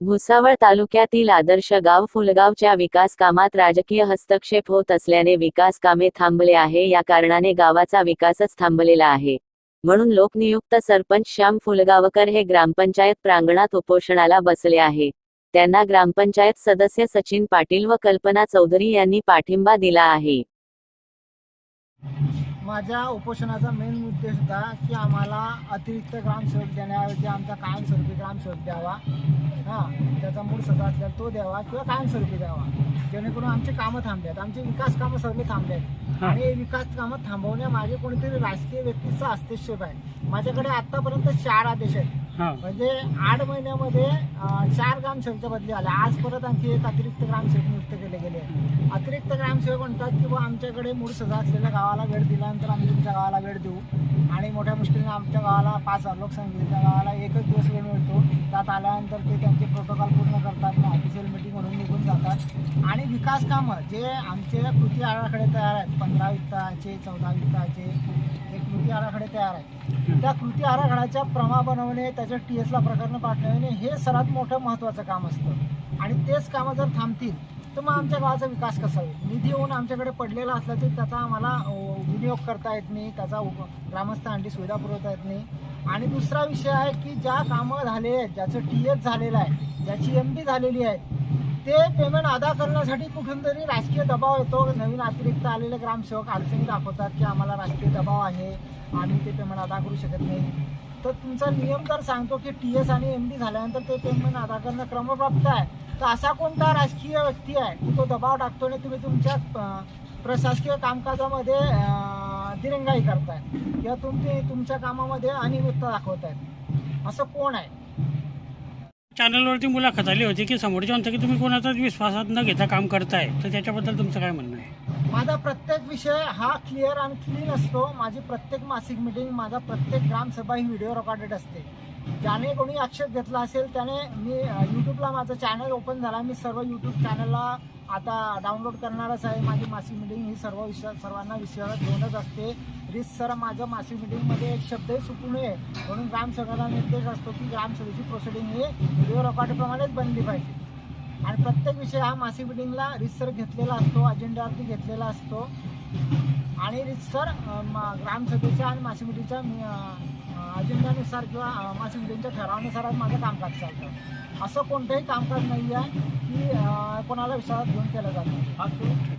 भुसावळ तालुक्यातील आदर्श गाव फुलगावच्या विकास कामात राजकीय हस्तक्षेप होत असल्याने विकास कामे थांबले आहे. या कारणाने गावाचा विकासच थांबलेला आहे. म्हणून लोकनियुक्त सरपंच श्याम फुलगावकर हे ग्रामपंचायत प्रांगणात उपोषणाला बसले आहे. त्यांना ग्रामपंचायत सदस्य सचिन पाटील व कल्पना चौधरी यांनी पाठिंबा दिला आहे. माझ्या उपोषणाचा मेन उद्देश होता की आम्हाला अतिरिक्त ग्रामसेवक देण्याऐवजी आमचा कायमस्वरूपी ग्रामसेवक द्यावा. हां त्याचा मूळ सजा असलेला तो द्यावा किंवा कायमस्वरूपी द्यावा. जेणेकरून आमची कामं थांबल्यात आमची विकास कामं सगळी थांबल्यात आणि हे विकास कामं थांबवण्यामागे कोणीतरी राजकीय व्यक्तीचा हस्तक्षेप आहे. माझ्याकडे आतापर्यंत चार आदेश आहेत. म्हणजे आठ महिन्यामध्ये चार ग्रामसेवकच्या बदली आल्या. आज परत आणखी एक अतिरिक्त ग्रामसेवक नियुक्त केले गेले. अतिरिक्त ग्रामसेवक म्हणतात की बा आमच्याकडे मूळ सजा असलेल्या गावाला वेळ दिल्यानंतर आम्ही तुमच्या गावाला वेळ देऊ. आणि मोठ्या मुश्किलीने आमच्या गावाला पाच हजार लोकसंख्येच्या गावाला एकच दिवस वेळ मिळतो. त्यात आल्यानंतर ते त्यांचे प्रोटोकॉल पूर्ण करतात ऑफिशियल मिटिंग म्हणून निघून जातात. आणि विकास कामं जे आमचे कृती आराखडे तयार आहेत पंधरा वित्ताचे चौदा वित्ताचे हे कृती आराखडे तयार आहेत. त्या कृती आराखड्याच्या प्रमा बनवणे त्याच्या टी एसला प्रकरणं पाठवणे हे सर्वात मोठं महत्त्वाचं काम असतं. आणि तेच कामं जर थांबतील तर मग आमच्या गावाचा विकास कसा होईल? निधी येऊन आमच्याकडे पडलेला असला तरी त्याचा आम्हाला विनियोग करता येत नाही त्याचा ग्रामस्थ ग्रामस्थांची सुविधा पुरवता येत नाही. आणि दुसरा विषय आहे की ज्या कामं झाले आहेत ज्याचं टी एस झालेलं आहे ज्याची एम डी झालेली आहे ते पेमेंट अदा करण्यासाठी कुठून तरी राजकीय दबाव येतो. नवीन अतिरिक्त आलेले ग्रामसेवक अडचणी दाखवतात की आम्हाला राजकीय दबाव आहे आम्ही ते पेमेंट अदा करू शकत नाही. तर तुमचा नियम तर सांगतो की टी एस आणि एम डी झाल्यानंतर ते पेमेंट अदा करणं क्रमप्राप्त आहे. तर असा कोणता राजकीय व्यक्ती आहे की तो दबाव टाकतो आणि तुम्ही तुमच्या प्रशासकीय कामकाजामध्ये दिरंगाई करताय? किंवा तुम्ही तुमच्या कामामध्ये अनियमितता दाखवतायत? असं कोण आहे? चॅनलवरती मुलाखत आली होती की समोरच्या म्हणतं की तुम्ही कोणाचाच विश्वासात न घेता काम करताय. तर त्याच्याबद्दल तुमचं काय म्हणणं आहे? माझा प्रत्येक विषय हा क्लिअर आणि क्लीन असतो. माझी प्रत्येक मासिक मिटिंग माझा प्रत्येक ग्रामसभा ही व्हिडिओ रेकॉर्डेड असते. ज्याने कोणी आक्षेप घेतला असेल त्याने मी यूट्यूबला माझं चॅनल ओपन झाला. मी सर्व यूट्यूब चॅनलला आता डाउनलोड करणारच आहे. माझी मासिक मिटिंग ही सर्व विश्वास सर्वांना विश्वासात घेऊनच असते. रिस सर माझं मासिक मिटिंगमध्ये एक शब्दही सुटू नये. म्हणून ग्रामसभेला निर्देश असतो की ग्रामसभेची प्रोसिडिंग ही व्हिडिओ रेकॉर्डप्रमाणेच बनली पाहिजे. आणि प्रत्येक विषय हा मासिक मिटिंगला रिसर घेतलेला असतो अजेंड्यावरती घेतलेला असतो. आणि रिसर ग्रामसभेच्या आणि मासिक मिटिंगच्या मी- अजेंड्यानुसार किंवा मासिक मिटिंगच्या ठरावानुसार माझं कामकाज चालतं. असं कोणतंही कामकाज नाही आहे की कोणाला विश्वासात घेऊन केलं जातं